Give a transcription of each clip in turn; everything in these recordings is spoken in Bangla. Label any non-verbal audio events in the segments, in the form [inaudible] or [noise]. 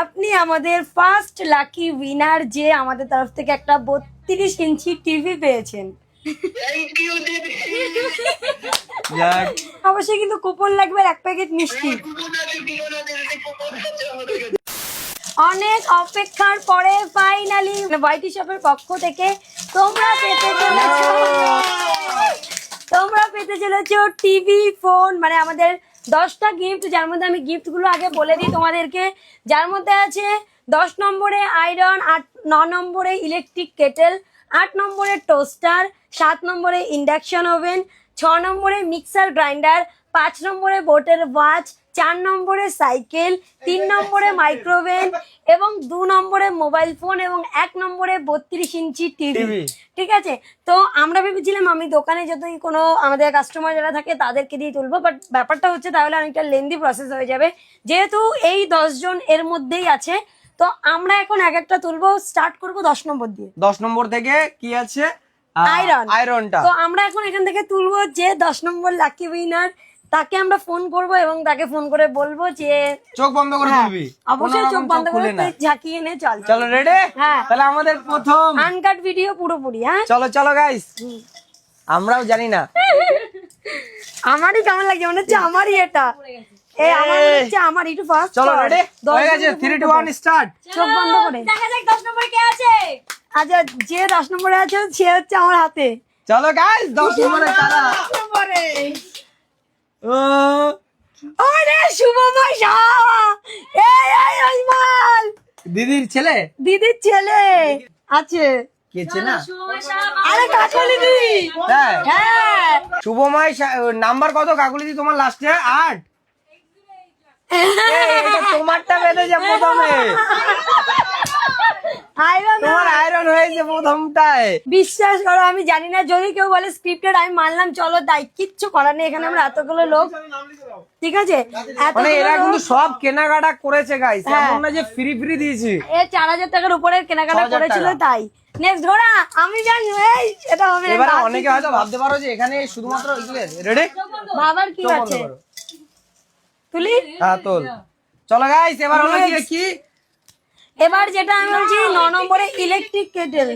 আপনি আমাদের ফার্স্ট লাকি উইনার যে আমাদের তরফ থেকে একটা বত্রিশ ইঞ্চি টিভি পেয়েছেন। অবশ্যই কিন্তু কুপন লাগবে এক প্যাকেট মিষ্টি। অনেক অপেক্ষার পরে ফাইনালি হোয়াইটি শপের পক্ষ থেকে তোমরা পেতে চলেছো। তোমরা পেতে চলেছো টিভি ফোন মানে আমাদের দশটা গিফট যার মধ্যে আমি গিফটগুলো আগে বলে দিই তোমাদেরকে। যার মধ্যে আছে দশ নম্বরে আয়রন আট, ন নম্বরে ইলেকট্রিক কেটেল আট নম্বরে টোস্টার সাত নম্বরে ইন্ডাকশন ওভেন ছ নম্বরে মিক্সার গ্রাইন্ডার পাঁচ নম্বরে বোটের ওয়াচ চার নম্বরে সাইকেল তিন নম্বরে মাইক্রোওয়েভ এবং দু নম্বরে মোবাইল ফোন এবং এক নম্বরে বত্রিশ ইঞ্চি টিভি। ঠিক আছে? তো আমরা ভেবেছিলাম আমি দোকানে যদি কোনো আমাদের কাস্টমার যারা থাকে তাদেরকে দিয়ে তুলবো বাট ব্যাপারটা হচ্ছে তাহলে অনেকটা লেন্দি প্রসেস হয়ে যাবে। যেহেতু এই জন এর মধ্যেই আছে তো আমরা এখন এক একটা তুলবো। স্টার্ট করব দশ নম্বর দিয়ে। দশ নম্বর থেকে কি আছে? আয়রন আয়রনটা তো আমরা এখন এখান থেকে তুলবো যে দশ নম্বর লাকি উইনার তাকে আমরা ফোন করব এবং তাকে ফোন করে বলব যে চোখ বন্ধ করে হ্যাঁ, তুলবি অবশ্যই চোখ বন্ধ করে তুই ঝাঁকিয়ে নে চল। চলো রেডি হ্যাঁ। তাহলে আমাদের প্রথম। আনকাট ভিডিও পুরোপুরি হ্যাঁ? চলো চলো গাইস আমরাও জানি না। [laughs] আমারই কেমন লাগছে মনে হচ্ছে আমারই এটা। এ আমার মনে হচ্ছে আমার একটু ফার্স্ট চলো রেডি হয়ে গেছে থ্রি টু ওয়ান স্টার্ট চোখ বন্ধ করে দেখা যাক দশ নম্বরে কে আছে। আচ্ছা যে দশ নম্বরে আছে সে হচ্ছে আমার হাতে। চলো গাইস দশ নম্বরে কারা ও আরে এই এই রহিমাল দিদির ছেলে? দিদির ছেলে! আছে। কে চেনা? আরে কাকলি দি হ্যাঁ। হ্যাঁ। শুভময় নাম্বার কত? কাকুলি দি তোমার লাস্টে আট। [laughs] তোমারটা বেঁধেছে প্রথমে। আয়রন তোমার আয়রন হয়েছে প্রথমটায়। বিশ্বাস করো আমি জানি না যদি কেউ বলে স্ক্রিপ্টেড আমি মানলাম চলো তাই কিচ্ছু করার নেই এখানে আমরা এতগুলো লোক। ঠিক আছে? মানে এরা কিন্তু সব কেনাকাটা করেছে গাইস হ্যাঁ। এমন না যে ফ্রি ফ্রি দিয়েছি। এ চার হাজার টাকার উপরে কেনাকাটা করেছিল তাই। নেক্সট ঘোড়া আমি জানি এই এটা হবে এবারে অনেকে হয়তো ভাবতে পারো যে এখানে শুধুমাত্র রেডি বাবার কি আছে? তুলি? হ্যাঁ তোল। চলো গাইস এবার হলো কি কি এবার যেটা আমি বলছি ন নম্বরে electric kettle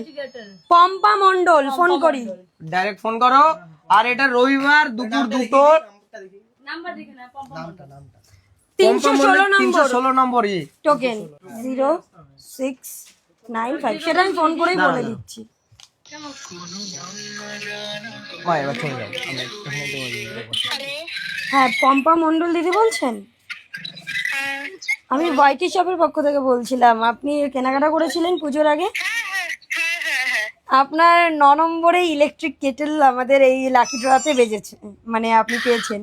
Pampa Mondal phone করি। ডাইরেক্ট ফোন করো। আর এটা রবিবার দুপুর দুটো। তিনশো ষোলো নম্বর ষোলো নম্বর। Token zero six nine five সেটা আমি ফোন করেই বলে দিচ্ছি। হ্যাঁ পম্পা মন্ডল দিদি বলছেন? আমি ওয়াইটি শপের পক্ষ থেকে বলছিলাম। আপনি কেনাকাটা করেছিলেন পুজোর আগে? আপনার ন নম্বরে ইলেকট্রিক কেটেল আমাদের এই লাকি ড্রতে বেজেছে মানে আপনি পেয়েছেন।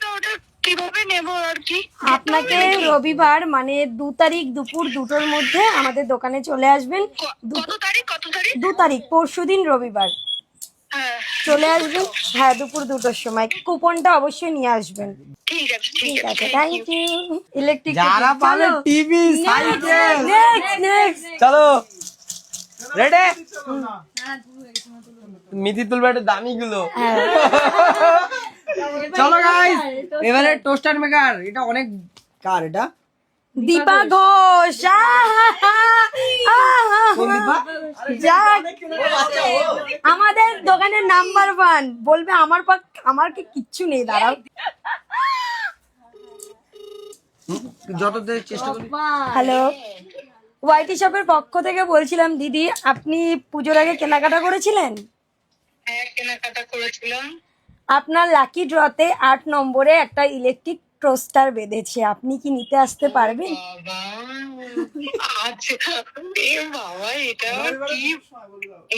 তো ওটা কীভাবে নেব আর কি আপনাকে রবিবার মানে দু তারিখ দুপুর দুটোর মধ্যে আমাদের দোকানে চলে আসবেন। কত তারিখ? কত তারিখ? দু তারিখ পরশু দিন রবিবার। চলে আসবেন হ্যাঁ দুপুর দুটোর সময়। কুপনটা অবশ্যই নিয়ে আসবেন। ঠিক আছে ঠিক থ্যাংক ইউ ইলেকট্রিক যারা পাবে টিভি সাইকেল। নেক্সট নেক্সট চলো। রেডি মিথি তুলবে একটু দামি গুলো হ্যাঁ। চলো গাইস এবারে টোস্টার মেকার এটা অনেক কার এটা? দীপা ঘোষ আমাদের দোকানের নাম্বার ওয়ান। বলবে আমার পাক আমার কি কিচ্ছু নেই দাঁড়াও। হ্যালো। ওয়াইটি শপের পক্ষ থেকে বলছিলাম দিদি আপনি পুজোর আগে কেনাকাটা করেছিলেন? হ্যাঁ কেনাকাটা করেছিলাম। আপনার লাকি ড্রতে আট নম্বরে একটা ইলেকট্রিক টোস্টার বেঁধেছে। আপনি কি নিতে আসতে পারবেন? আচ্ছা বাবা এটা কি?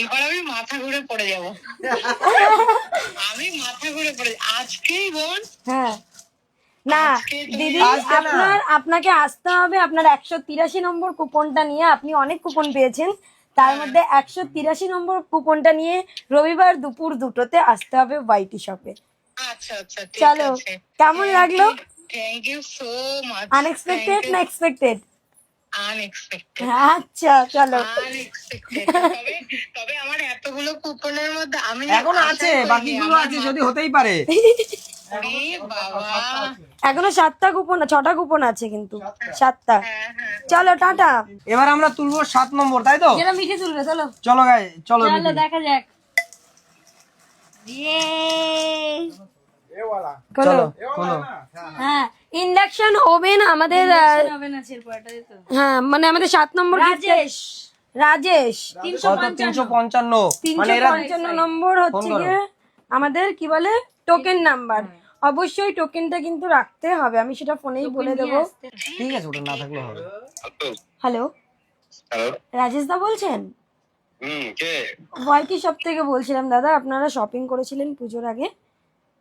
এবার আমি মাথা ঘুরে পড়ে যাব। আমি মাথা ঘুরে পড়ে আজকেই বল। হ্যাঁ। না দিদি আপনার আপনাকে আসতে হবে আপনার একশো তিরাশি নম্বর কুপনটা নিয়ে। আপনি অনেক কুপন পেয়েছেন। তার মধ্যে একশো তিরাশি নম্বর কুপনটা নিয়ে রবিবার দুপুর দুটোতে আসতে হবে ওয়াইটি শপে। আচ্ছা আচ্ছা চলো কেমন লাগল? Thank you so much unexpected না এক্সপেক্টেড আনএক্সপেক্টেড আচ্ছা চলো। আনএক্সপেক্টেড তবে তবে আমার এতগুলো কুপনের মধ্যে আমি এখন আছে বাকিগুলো আছে যদি হতেই পারে। এখনও সাতটা কুপন ছটা কুপন আছে কিন্তু। সাতটা। হ্যাঁ হ্যাঁ চলো টাটা। এবার আমরা তুলবো সাত নম্বর তাই তো? যেটা মিঠে তুলবে চলো। চলো গাই চলো চলো দেখা যাক। চলো হ্যাঁ ইন্ডাকশন ওভেন আমাদের হবে না এরপর হ্যাঁ মানে আমাদের সাত নম্বর রাজেশ। রাজেশ। তিনশো পঞ্চান্ন। তিনশো মানে পঞ্চান্ন নম্বর হচ্ছে গিয়ে আমাদের কি বলে? টোকেন নাম্বার অবশ্যই টোকেনটা কিন্তু রাখতে হবে। আমি সেটা ফোনেই বলে দেবো। ঠিক আছে ওটা না থাকলে হবে। হ্যালো হ্যালো রাজেশ দা বলছেন? হুম কে? ওয়াইটি শপ থেকে বলছিলাম দাদা? আপনারা শপিং করেছিলেন পুজোর আগে।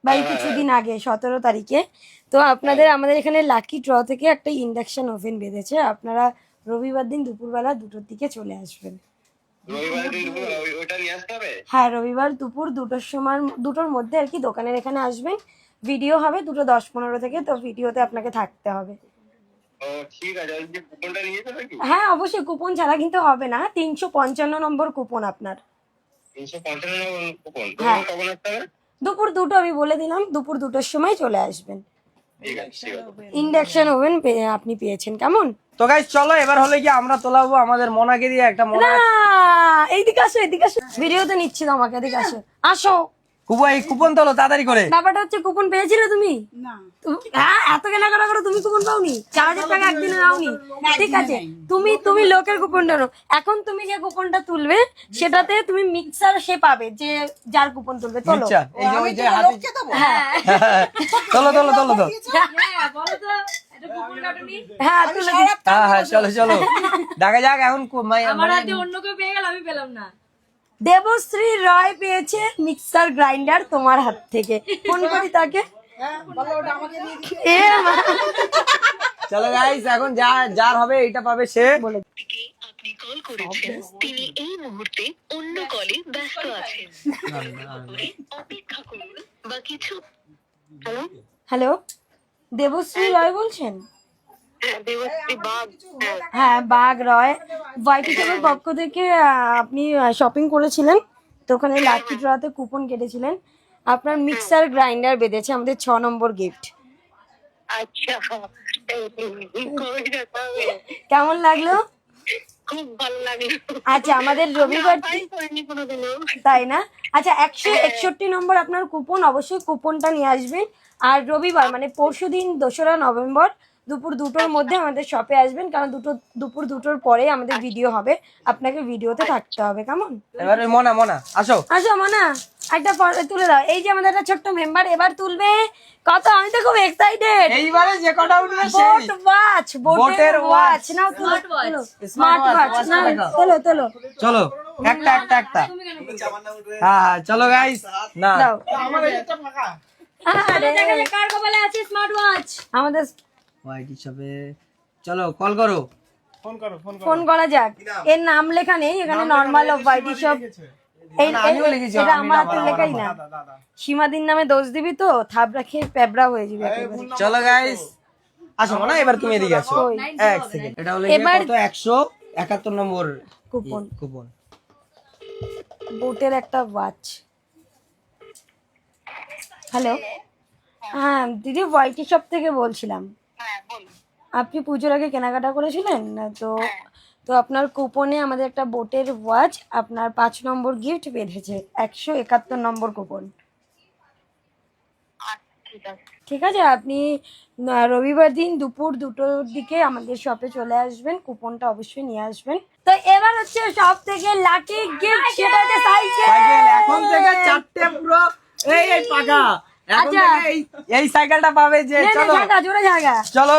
বা এই কিছুদিন আগে সতেরো তারিখে। তো আপনাদের আমাদের এখানে লাকি ড্র থেকে একটা ইন্ডাকশন ওভেন বেঁধেছে। আপনারা রবিবার দিন দুপুরবেলা দুটোর দিকে চলে আসবেন। হ্যাঁ রবিবার দুপুর দুটোর সময় দুটোর মধ্যে আর কি দোকানের এখানে আসবেন। ভিডিও হবে দুটো দশ পনেরো থেকে তো ভিডিওতে আপনাকে থাকতে হবে। হ্যাঁ অবশ্যই কুপন ছাড়া কিন্তু হবে না। তিনশো পঞ্চান্ন নম্বর কুপন আপনার। তিনশো পঞ্চান্ন কুপন। হ্যাঁ। কখন আসতে হবে? দুপুর দুটো আমি বলে দিলাম দুপুর দুটোর সময় চলে আসবেন। ইন্ডাকশন ওভেন আপনি পেয়েছেন কেমন? তো গাই চলো এবার হলে কি আমরা তোলাবো আমাদের মনাকে দিয়ে একটা মনা এইদিকে আসো এইদিকে আসো। ভিডিও তো নিচ্ছি তোমাকে এদিকে আসো। আসো। কুপন এই কুপন তোলো তাড়াতাড়ি করে। ব্যাপারটা হচ্ছে কুপন পেয়েছিলে তুমি? হ্যাঁ এত কেনাকাটা করো তুমি কুপন পাওনি? চার হাজার টাকা একদিনে নাওনি? ঠিক আছে তুমি তুমি লোকের কুপনটা নাও এখন তুমি যে কুপনটা তুলবে সেটাতে তুমি মিক্সার সে পাবে যে যার কুপন তুলবে তোলো। আচ্ছা এই যে হাতে হ্যাঁ। [laughs] তোলো তোলো তোলো তো হ্যাঁ বলো তো এটা কুপন কাটুনি হ্যাঁ। হ্যাঁ হ্যাঁ চলো চলো। দেখা যাক এখন আমার হাতে অন্য কেউ পেয়ে গেল আমি পেলাম না। দেবশ্রী রয় পেয়েছে মিক্সার গ্রাইন্ডার তোমার হাত থেকে। ফোন করি তাকে। এ মা। চলো গাইস এখন যা যার হবে এটা পাবে সে। বলে আপনি কল করেছেন তিনি এই মুহূর্তে অন্য কলে ব্যস্ত আছেন। অপেক্ষা করুন বা কিছু হ্যালো? হ্যালো? দেবশ্রী রয় বলছেন? হ্যাঁ বাগ হ্যাঁ। হ্যাঁ বাঘ রয়। হোয়াইট হিসাবের পক্ষ থেকে আপনি শপিং করেছিলেন তো ওখানে লাকি ড্রতে কুপন কেটেছিলেন। আপনার মিক্সার গ্রাইন্ডার বেঁধেছে আমাদের ছ নম্বর গিফট আচ্ছা? কেমন লাগল? খুব ভালো লাগল। আচ্ছা আমাদের রবিবার তাই না? আচ্ছা একশো একষট্টি নম্বর আপনার কুপন অবশ্যই কুপনটা নিয়ে আসবেন। আর রবিবার মানে পরশু দিন দোসরা নভেম্বর দুপুর দুটোর মধ্যে আমাদের শপে আসবেন কারণ দুটো দুপুর দুটোর পরে আমাদের ভিডিও হবে। আপনাকে ভিডিওতে থাকতে হবে কেমন? এবারে মনা মনা আসো। আসো মানা একটা ফটো তুলে দাও। এই যে আমাদের একটা ছোট্ট মেম্বার এবার তুলবে। কত আমি তো খুব এক্সাইটেড এইবারে যে কটা উঠবে বোট ওয়াচ বোটের ওয়াচ নাও তুলো স্মার্ট ওয়াচ watch না দেখাও। তোলো তোলো। চলো একটা একটা একটা। হ্যাঁ হ্যাঁ চলো গাইস না। দাও। আরে, দেখা যাক কার কপালে আছে স্মার্ট ওয়াচ আমাদের হোয়াইট হিসাবে। চলো কল করো। ফোন করা যাক। এর নাম লেখা নেই এখানে নর্মাল অফ হোয়াইট সব এই না, আমিও লিখেছি, এটা আমার না, হাতে আমার, লেখাই না। নামে দোষ দিবি তো থাবড়া খেয়ে প্যাবড়া হয়ে যাবে চলো গাইস আসো না এবার তুমি এদিকে আসো। এক সেকেন্ড এটা হলো কত? একশো একাত্তর নম্বর কুপন। কুপন। বোটের একটা ওয়াচ হ্যালো হ্যাঁ। দিদি হোয়াইটি শপ থেকে বলছিলাম। আপনি পুজোর আগে কেনাকাটা করেছিলেন? না তো তো আপনার কুপনে আমাদের একটা বোটের ওয়াচ আপনার পাঁচ নম্বর গিফট বেঁধেছে একশো একাত্তর নম্বর কুপন। আচ্ছা ঠিক আছে। ঠিক আছে আপনি রবিবার দিন দুপুর দুটোর দিকে আমাদের শপে চলে আসবেন কুপনটা অবশ্যই নিয়ে আসবেন। তো এবার হচ্ছে সব থেকে লাকি গিফট সেটা হচ্ছে সাইকেল এখন থেকে চারটে পুরো এই এই পাকা এই এই সাইকেলটা পাবে যে চলো। জোরে জাগা চলো।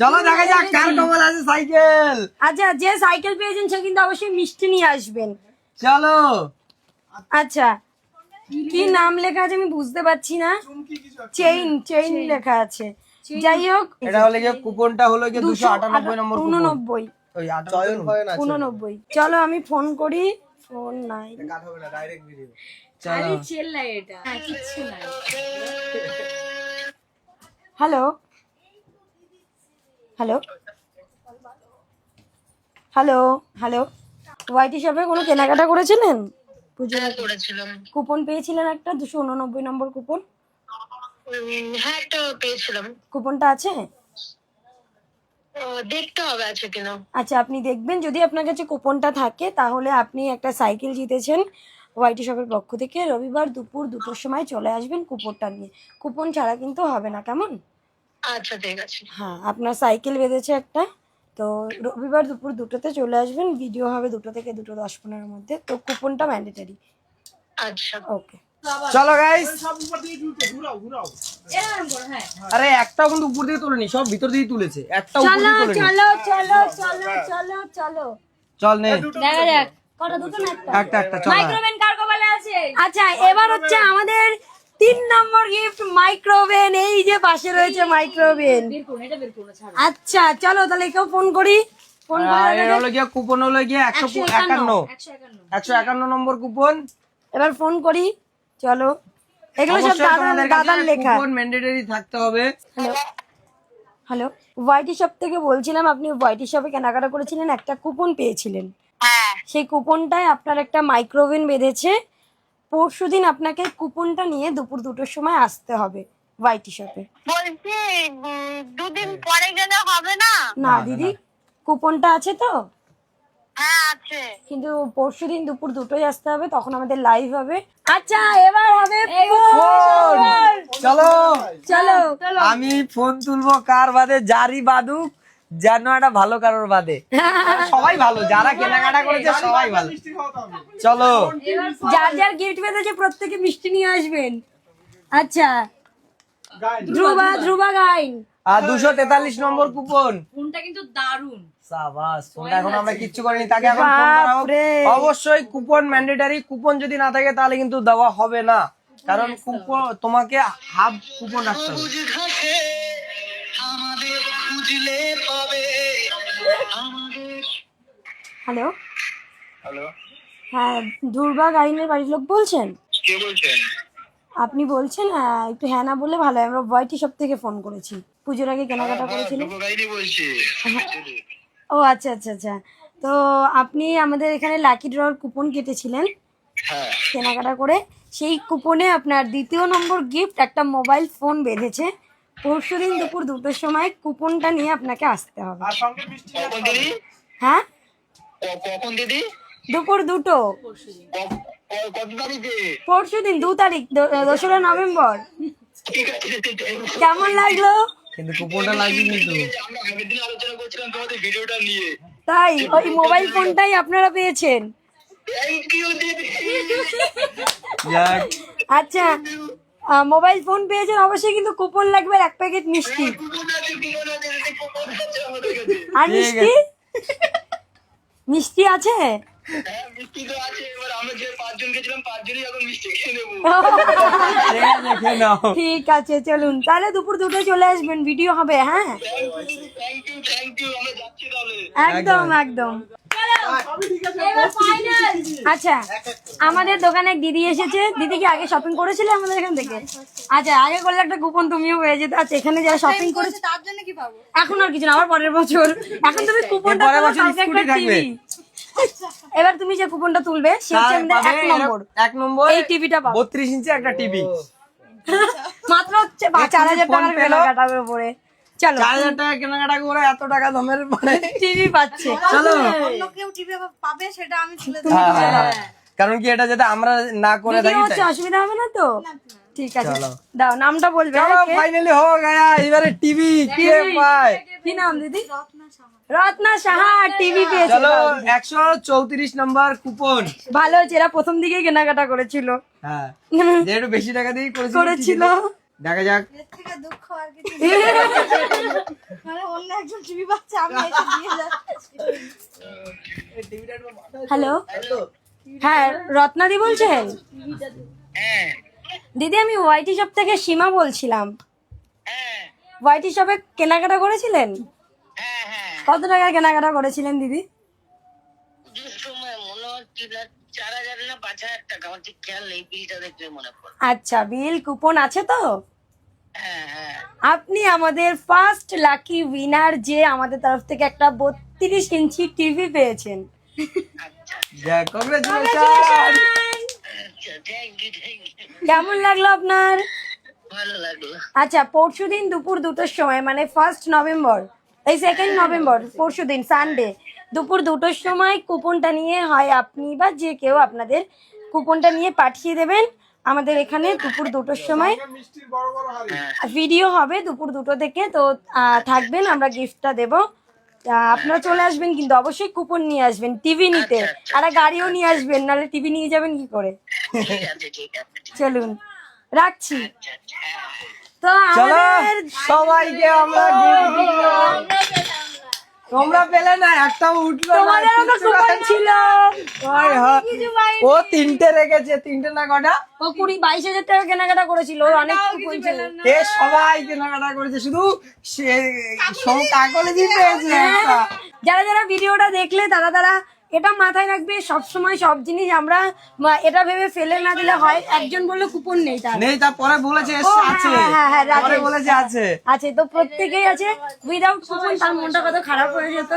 চলো দেখা যাক কার কমল আছে সাইকেল আচ্ছা যে সাইকেল পেয়েছেন সে কিন্তু অবশ্যই মিষ্টি নিয়ে আসবেন। চলো। আচ্ছা কি নাম লেখা আছে আমি বুঝতে পারছি না। চেইন চেইন লেখা আছে। যাই হোক এটা হলো গিয়ে কুপনটা হলো গিয়ে দুশো আটানব্বই নম্বর উননব্বই। আটানব্বই। উননব্বই। চলো আমি ফোন করি। ফোন নাই চলো। চেল্লাই এটা। হ্যাঁ কিচ্ছু নাই হ্যালো? হ্যালো? হ্যালো? হ্যালো? হোয়াইটি শপে কোনো কেনাকাটা করেছিলেন? পুজোর হ্যাঁ করেছিলাম। কুপন পেয়েছিলেন একটা? দুশো উননব্বই নম্বর কুপন হ্যাঁ একটা পেয়েছিলাম। কুপনটা আছে? দেখতে হবে আছে কিনা। আচ্ছা আপনি দেখবেন। যদি আপনার কাছে কুপনটা থাকে তাহলে আপনি একটা সাইকেল জিতেছেন। ওয়াইটি শপের পক্ষ থেকে রবিবার দুপুর দুটোর সময় চলে আসবেন কুপনটা নিয়ে। কুপন ছাড়া কিন্তু হবে না কেমন? আচ্ছা ঠিক আছে। হ্যাঁ আপনার সাইকেল বেঁধেছে একটা তো রবিবার দুপুর দুটোতে চলে আসবেন ভিডিও হবে দুটো থেকে দুটো দশ পনেরোর মধ্যে তো কুপনটা ম্যান্ডেটারি আচ্ছা। ওকে চলো গাইস হ্যাঁ। আরে একটাও কিন্তু উপর দিয়ে তোলেনি সব ভিতর দিয়ে তুলেছে। একটা উপর দিয়ে তোলেনি। চলো চলো চলো চলো চলো। চল নে। দেখা যাক। একটা? একটা একটা মাইক্রোওভেন কার কপালে আছে। আচ্ছা এবার হচ্ছে আমাদের তিন নম্বর গিফট মাইক্রোওভেন এই যে পাশে রয়েছে মাইক্রোওভেন আচ্ছা চলো তাহলে কেউ ফোন করি। কুপন হলো গিয়ে একশো একান্ন একশো একান্ন। নম্বর কুপন এবার ফোন করি। চলো। এগুলো সব দাদার দাদার লেখা। কুপন ম্যান্ডেটরি থাকতে হবে। হ্যালো। শপ থেকে বলছিলাম আপনি ওয়াইটি শপে কেনাকাটা করেছিলেন একটা কুপন পেয়েছিলেন। সেই কুপনটায় আপনার একটা মাইক্রোওভেন বেঁধেছে। পরশু দিন আপনাকে কুপনটা নিয়ে দুপুর দুটোর সময় আসতে হবে ওয়াইটি শপে বলছি দুদিন পরে গেলে হবে না? না দিদি কুপনটা আছে তো? হ্যাঁ আছে। কিন্তু পরশু দিন দুপুর দুটোই আসতে হবে তখন আমাদের লাইভ হবে। আচ্ছা এবার হবে ফোন চলো! চলো! আমি ফোন তুলবো কার বাদে? যারই বাদুক যেন একটা ভালো কারোর বাদে। [laughs] সবাই ভালো যারা কেনাকাটা করেছে সবাই ভালো। চলো। যার যার গিফট পেতেছে প্রত্যেকে মিষ্টি নিয়ে আসবেন। আচ্ছা। ধ্রুবা ধ্রুবা গাইন। আর দুশো তেতাল্লিশ নম্বর কুপন। ফোনটা কিন্তু দারুণ সাবাস ফোনটা এখন আমরা কিচ্ছু করিনি তাকে এখন ফোন করা হোক। অবশ্যই কুপন ম্যান্ডেটারি কুপন যদি না থাকে তাহলে কিন্তু দেওয়া হবে না। কারণ কুপন তোমাকে হাফ কুপন রাখতে হবে। হ্যালো? হ্যালো? হ্যাঁ ধ্রুবা গাইনের বাড়ির লোক বলছেন? কে বলছেন? আপনি বলছেন আহ, একটু হ্যাঁ না বললে ভালো হয়। আমরা ওয়াইটি শপ থেকে ফোন করেছি। পুজোর আগে কেনাকাটা করেছিলেন। ও আচ্ছা আচ্ছা আচ্ছা। তো আপনি আমাদের এখানে লাকি ড্রর কুপন কেটেছিলেন হ্যাঁ। কেনাকাটা করে। সেই কুপনে আপনার দ্বিতীয় নম্বর গিফট একটা মোবাইল ফোন বেঁধেছে। পরশু দিন দুপুর দুটোর সময় কুপনটা নিয়ে আপনাকে আসতে হবে। হ্যাঁ? কখন দিদি? দুপুর দুটো। পরশু দিন দু তারিখ দোসরা নভেম্বর। কেমন লাগল? কিন্তু কুপনটা লাগবে কিন্তু আমরা আগের দিন আলোচনা করছিলাম তোমাদের ভিডিওটা নিয়ে। তাই ওই মোবাইল ফোনটাই আপনারা পেয়েছেন। আচ্ছা মোবাইল ফোন পেয়েছেন অবশ্যই কিন্তু কুপন লাগবে এক প্যাকেট মিষ্টি। আর মিষ্টি? মিষ্টি আছে? হ্যাঁ মিষ্টি তো আছে এবার আমরা যে পাঁচজন গেছিলাম পাঁচজনই এখন মিষ্টি খেয়ে নেব। ঠিক আছে খেয়ে নাও। ঠিক আছে চলুন। তাহলে দুপুর দুটোয় চলে আসবেন ভিডিও হবে হ্যাঁ? একদম। একদম। আচ্ছা আমাদের দোকানে এক দিদি এসেছে। দিদি কি আগে শপিং করেছিলে আমাদের এখান থেকে? আচ্ছা আগে করলে একটা কুপন তুমিও পেয়ে যেতে। আচ্ছা এখানে যারা শপিং করেছে তার জন্য কি পাবো? এখন আর কিছু না আবার পরের বছর। এখন তুমি কুপনটা পরের বছর স্কুটি থাকবে। টিভি এবার তুমি যে কুপনটা তুলবে সে হচ্ছে তার আমাদের এক নম্বর। এক নম্বর এই টিভিটা পাবো। বত্রিশ ইঞ্চি একটা টিভি মাত্র হচ্ছে বা- চার হাজার ফোন টাকার পেল। কেনাকাটার উপরে। চলো। চার হাজার টাকা কেনাকাটা করে এত টাকা দামের মানে টিভি পাচ্ছে। চলো। কেউ টিভি পাবে সেটা আমি তুলে হ্যাঁ। কারণ কি এটা যাতে আমরা না করে থাকি অসুবিধা হবে না তো? ঠিক আছে। দাও নামটা বলবে। ফাইনালি হো গয়া। এবারে টিভি কে পায়? কি নাম দিদি? রত্না সাহা। টিভি পেয়েছে চলো দাও। একশো চৌত্রিশ নম্বর কুপন। ভালো হচ্ছে এরা প্রথম দিকেই কেনাকাটা করেছিল। হ্যাঁ। যে একটু বেশি টাকা দিয়ে করেছিল। দেখা যাক। দুঃখ আর কিছু মানে অন্য একজন টিভি পাচ্ছে আমি এসে দিয়ে যাচ্ছি। হ্যালো হ্যাঁ রত্নাদি বলছেন হ্যাঁ। দিদি আমি ওয়াইটি শপ থেকে সীমা বলছিলাম। হ্যাঁ। ওয়াইটি শপে কেনাকাটা করেছিলেন? হ্যাঁ হ্যাঁ। কত টাকার কেনাকাটা করেছিলেন দিদি? চার হাজার না পাঁচ হাজার টাকা আমার ঠিক খেয়াল নেই বিলটা দেখলে মনে পড়ে। আচ্ছা বিল কুপন আছে তো? হ্যাঁ হ্যাঁ। আপনি আমাদের ফার্স্ট লাকি উইনার যে আমাদের তরফ থেকে একটা বত্রিশ ইঞ্চি টিভি পেয়েছেন। আচ্ছা। আচ্ছা কেমন লাগল আপনার? আচ্ছা পরশু দিন দুপুর দুটোর সময় মানে ফার্স্ট নভেম্বর এই সেকেন্ড নভেম্বর পরশু দিন সানডে দুপুর দুটোর সময় কুপনটা নিয়ে হয় আপনি বা যে কেউ আপনাদের কুপনটা নিয়ে পাঠিয়ে দেবেন। আমাদের এখানে দুপুর দুটোর সময় ভিডিও হবে দুপুর দুটো থেকে তো থাকবেন আমরা গিফটটা দেব। আপনারা চলে আসবেন কিন্তু অবশ্যই কুপন নিয়ে আসবেন টিভি নিতে। আর গাড়িও নিয়ে আসবেন নাহলে টিভি নিয়ে যাবেন কি করে? ঠিক আছে ঠিক আছে চলুন রাখছি। আচ্ছা আচ্ছা। তো আমাদের সবাইকে আমরা। তোমরা পেলে না একটাও উঠল। ছিল। ও তিনটে রেখেছে তিনটে না কটা? ও কুড়ি বাইশ হাজার টাকা কেনাকাটা করেছিল ওর অনেক এ সবাই কেনাকাটা করেছে শুধু সে সব কাকলে পেয়েছে যারা যারা ভিডিওটা দেখলে তারা তারা এটা মাথায় রাখবে সব সময় সব জিনিস আমরা এটা ভেবে ফেলে না দিলে হয়। একজন বলল কুপন নেই তার। নেই তারপরে বলেছে হ্যাঁ, আছে। হ্যাঁ, হ্যাঁ, পরে বলেছে আছে। আছে তো প্রত্যেকেই আছে। উইদাউট কুপন তার মনটা কত খারাপ হয়ে যেত।